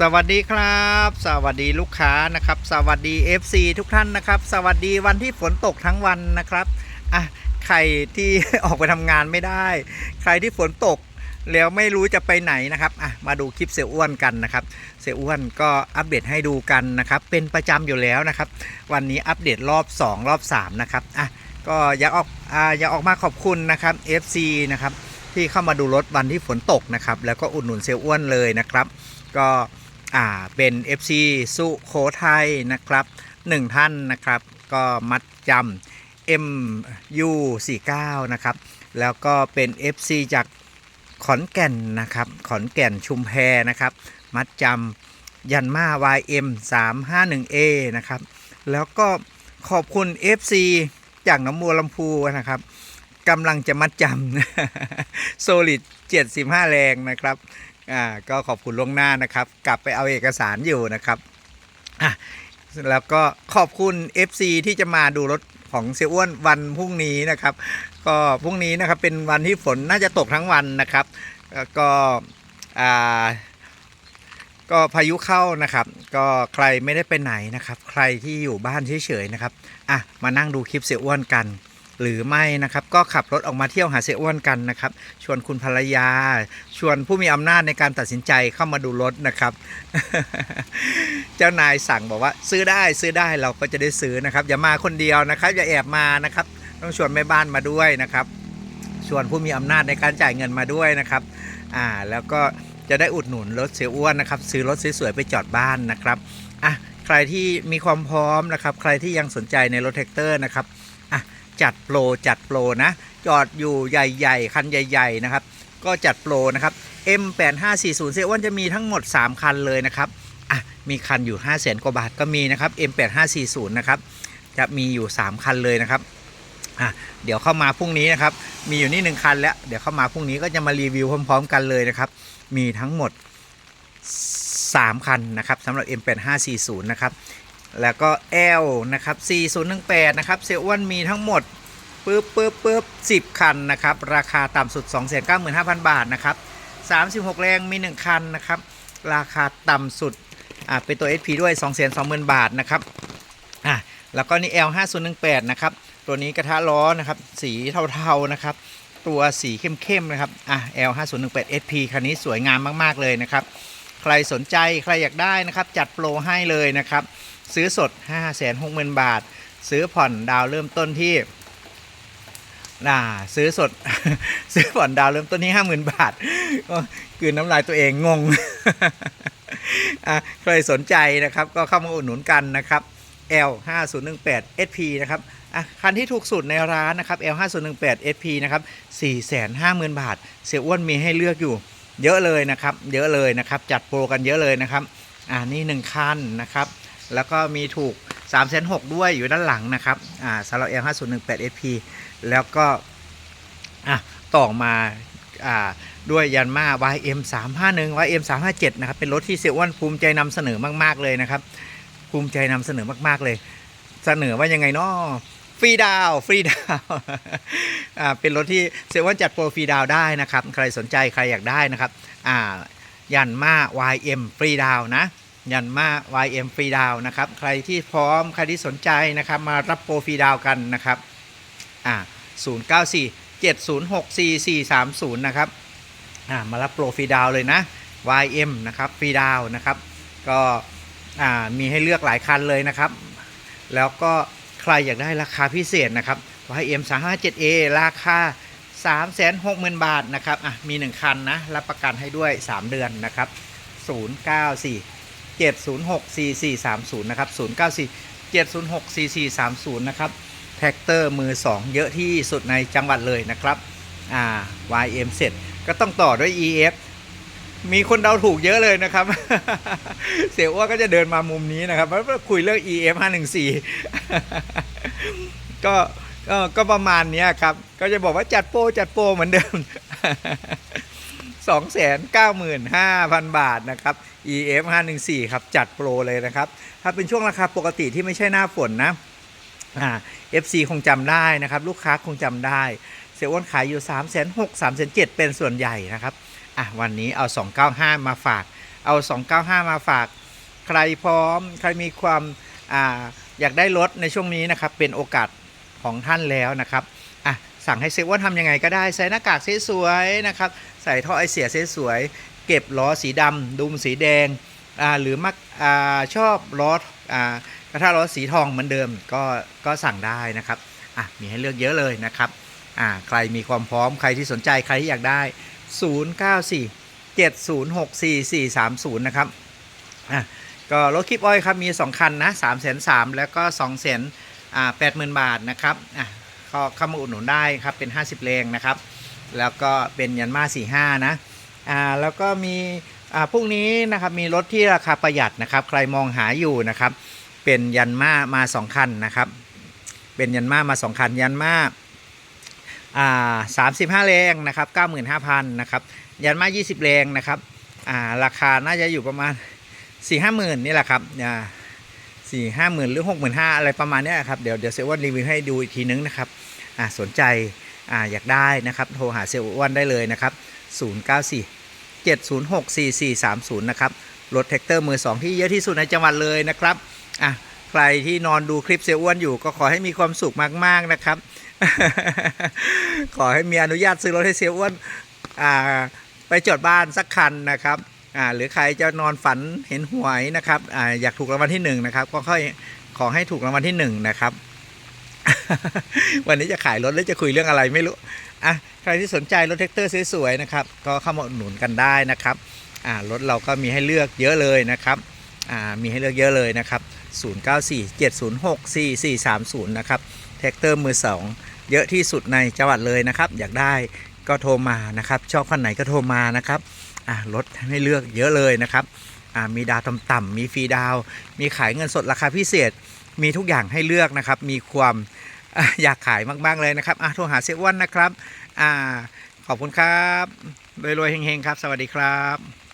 สวัสดีครับ สวัสดีลูกค้านะครับ สวัสดี FC ทุกท่านนะครับ สวัสดีวันที่ฝนตกทั้งวันนะครับอะใครที่ออกไปทำงานไม่ได้ ใครที่ฝนตกแล้วไม่รู้จะไปไหนนะครับอะมาดูคลิปเสียอ้วนกันนะครับ เสียอ้วนก็อัปเดตให้ดูกันนะครับ เป็นประจำอยู่แล้วนะครับ วันนี้อัปเดตรอบ 2 รอบ 3 นะครับอะก็อยากออกอ่าอยากออกมาขอบคุณนะครับ FC นะครับที่เข้ามาดูรถวันที่ฝนตกนะครับ แล้วก็อุดหนุนเสียอ้วนเลยนะครับ ก็ อ่าเป็น FC สุโขทัยนะครับหนึ่งท่านนะครับ ก็มัดจำ MU49 นะครับ แล้วก็เป็น FC จากขอนแก่นนะครับ ขอนแก่นชุมแพนะครับ มัดจำยันมา YM 351A นะครับ แล้วก็ขอบคุณ FC จากหน้องบัวลำพูนะครับกำลังจะมัดจำโซลิด75 แรงนะครับ อ่าก็ขอบคุณล่วงหน้านะครับ กลับไปเอาเอกสารอยู่นะครับอะแล้วก็ขอบคุณ FC ที่จะมาดูรถของเสียอ้วนวันพรุ่งนี้นะครับ ก็พรุ่งนี้นะครับเป็นวันที่ฝนน่าจะตกทั้งวันนะครับก็อ่าก็พายุเข้านะครับ ก็ใครไม่ได้ไปไหนนะครับ ใครที่อยู่บ้านเฉยๆนะครับอะมานั่งดูคลิปเสียอ้วนกัน หรือไม่นะครับก็ขับรถออกมาเที่ยวหาเสียอ้วนกันนะครับ ชวนคุณภรรยา ชวนผู้มีอำนาจในการตัดสินใจเข้ามาดูรถนะครับ เจ้านายสั่งบอกว่าซื้อได้ซื้อได้เราก็จะได้ซื้อนะครับ อย่ามาคนเดียวนะครับ อย่าแอบมานะครับ ต้องชวนแม่บ้านมาด้วยนะครับ ชวนผู้มีอำนาจในการจ่ายเงินมาด้วยนะครับอ่าแล้วก็จะได้อุดหนุนรถเสียอ้วนนะครับ ซื้อรถสวยๆไปจอดบ้านนะครับอะใครที่มีความพร้อมนะครับ ใครที่ยังสนใจในรถแท็กเตอร์นะครับ จัดโปรจัดโปรนะ จอดอยู่ใหญ่ ๆ คันใหญ่ ๆ นะครับ ก็จัดโปรนะครับ M8540 เซอ้วนจะมีทั้งหมด 3 คันเลยนะครับอะมีคันอยู่ 5 0 0แสนกว่าบาทก็มีนะครับ M8540 นะครับ จะมีอยู่ 3 คันเลยนะครับอะเดี๋ยวเข้ามาพรุ่งนี้นะครับ มีอยู่นี่หนึ่งคันแล้ว เดี๋ยวเข้ามาพรุ่งนี้ก็จะมารีวิวพร้อม ๆ กันเลยนะครับ มีทั้งหมด 3 คันนะครับสำหรับ M8540 นะครับ แล้วก็ L นะครับ4018นะครับเซลอ้วนมีทั้งหมดปึ๊บปึ๊บปึ๊บ10คันนะครับ ราคาต่ำสุด 295,000 บาทนะครับ36 แรงมี 1 คันนะครับ ราคาต่ำสุดอ่าเป็นตัว SP ด้วย 220,000 บาทนะครับอะแล้วก็นี่ L 5018นะครับ ตัวนี้กระทะล้อนะครับ สีเทาๆนะครับ ตัวสีเข้มๆนะครับอะ L 5018 SP คันนี้สวยงามมากๆเลยนะครับ ใครสนใจใครอยากได้นะครับ จัดโปรให้เลยนะครับ ซื้อสด 560,000 บาท ซื้อผ่อนดาวเริ่มต้นที่น่าซื้อสด ซื้อผ่อนดาวเริ่มต้นที่ 50,000 บาทก็คือน้ำลายตัวเองงงใครสนใจนะครับก็เข้ามาอุดหนุนกันนะครับ L 5018 SP นะครับคันที่ถูกสุดในร้านนะครับ L 5018 SP นะครับ 450,000 บาท เสียอ้วนมีให้เลือกอยู่ เยอะเลยนะครับ เยอะเลยนะครับ จัดโปรกันเยอะเลยนะครับ อ่านี่หนึ่งคันนะครับ แล้วก็มีถูก3ามแสนหด้วยอยู่ด้านหลังนะครับอ่าสำหรับ L 5 0 1 8 SP แล้วก็อะต่อมาอ่าด้วยยันมา YM 3 5 1 YM 3 5 7นะครับเป็นรถที่เซอ้วนภูมิใจนำเสนอมากๆเลยนะครับ ภูมิใจนำเสนอมากๆเลย เสนอว่ายังไงเนาะฟรีดาวฟรีดาวอ่าเป็นรถที่เซเว่นจัดโปรฟรีดาวได้นะครับ ใครสนใจใครอยากได้นะครับอ่ายันมา YM ฟรีดาวนะ ยันมา YM ฟรีดาวนะครับ ใครที่พร้อม ใครที่สนใจนะครับ มารับโปรฟรีดาวกันนะครับ อ่า094 706 4430 นะครับ อ่า มารับโปรฟรีดาวเลยนะ YM นะครับ ฟรีดาวนะครับ ก็ อ่า มีให้เลือกหลายคันเลยนะครับ แล้วก็ใครอยากได้ราคาพิเศษนะครับ YM 3 5 7 A ราคา 360,000 บาทนะครับ อะ มี 1 คันนะ รับประกันให้ด้วย 3 เดือนนะครับ 094 706 4430 นะครับ 094 706 4430 นะครับ แท็กเตอร์มือ 2 เยอะที่สุดในจังหวัดเลยนะครับอ่า YM เสร็จก็ต้องต่อด้วย EF มีคนเดาถูกเยอะเลยนะครับ เสียอ้วก็จะเดินมามุมนี้นะครับแล้วก็คุยเรื่อง EF 514ก็ก็ก็ประมาณนี้ครับ ก็จะบอกว่าจัดโปรจัดโปรเหมือนเดิม 295,000 บาทนะครับ EF 514ครับ จัดโปรเลยนะครับ ถ้าเป็นช่วงราคาปกติที่ไม่ใช่หน้าฝนนะอ่า FC คงจำได้นะครับ ลูกค้าคงจำได้เสียอ้วนขายอยู่ 3 6 0 0 0 3 7 0เป็นส่วนใหญ่นะครับ อะ วันนี้เอา 295 มาฝาก เอา 295 มาฝาก ใครพร้อม ใครมีความอ่าอยากได้รถในช่วงนี้นะครับ เป็นโอกาสของท่านแล้วนะครับ สั่งให้เซฟว่าทำยังไงก็ได้ใส่หน้ากากสวยๆนะครับใส่ท่อไอเสียสวยๆเก็บล้อสีดำดุมสีแดงอ่าหรือมักอ่าชอบล้ออ่ากระทะล้อสีทองเหมือนเดิมก็ก็สั่งได้นะครับอะมีให้เลือกเยอะเลยนะครับอ่าใครมีความพร้อมใครที่สนใจใครที่อยากได้ 094 706 4430นะครับ อะ ก็รถคลิปอ้อยครับ มี 2 คันนะ3 3 0 0 0แล้วก็ 2 0 0 0 0อ่า80,000 บาทนะครับ อะ ก็เข้ามาอุดหนุนได้ครับเป็น 50แรงนะครับ แล้วก็เป็นยันมา 45 นะอ่าแล้วก็มีอ่าพรุ่งนี้นะครับมีรถที่ราคาประหยัดนะครับ ใครมองหาอยู่นะครับ เป็นยันมามา 2 คันนะครับ เป็นยันมามา 2 คัน ยันมาอ่า35แรงนะครับ95,000นะครับยันมา20แรงนะครับอ่าราคาน่าจะอยู่ประมาณ4 5 0 0 0 0นี่แหละครับอ่า สี่ห้าหมื่นหรือหกหมื่นห้าอะไรประมาณนี้ครับ เดี๋ยวเดี๋ยวเซลวันรีวิวให้ดูอีกทีนึงนะครับอ่าสนใจอ่าอยากได้นะครับ โทรหาเซลวันได้เลยนะครับ094 706 4430นย์หกสี่สี่สามศูนย์นะครับ รถแท็กเตอร์มือ2ที่เยอะที่สุดในจังหวัดเลยนะครับอะใครที่นอนดูคลิปเซลอ้วนอยู่ก็ขอให้มีความสุขมากๆนะครับ ขอให้มีอนุญาตซื้อรถให้เซลอ้วนอ่าไปจอดบ้านสักคันนะครับ อ่าหรือใครจะนอนฝันเห็นหวยนะครับอ่าอยากถูกรางวัลที่หนึ่งนะครับก็ค่อยขอให้ถูกรางวัลที่หนึ่งนะครับ วันนี้จะขายรถหรือจะคุยเรื่องอะไรไม่รู้อะใครที่สนใจรถแท็กเตอร์สวยๆนะครับก็เข้ามาหนุนกันได้นะครับอ่ารถเราก็มีให้เลือกเยอะเลยนะครับอ่ามีให้เลือกเยอะเลยนะครับ 094 706 4430 นะครับแท็กเตอร์มือ2เยอะที่สุดในจังหวัดเลยนะครับ อยากได้ก็โทรมานะครับ ชอบคันไหนก็โทรมานะครับ อ่ารถให้เลือกเยอะเลยนะครับอ่ามีดาวต่ำๆมีฟรีดาว มีขายเงินสดราคาพิเศษ มีทุกอย่างให้เลือกนะครับ มีความออยากขายมากๆเลยนะครับอะโทรหาเซวันนะครับอ่าขอบคุณครับรวยๆเฮงๆครับ สวัสดีครับ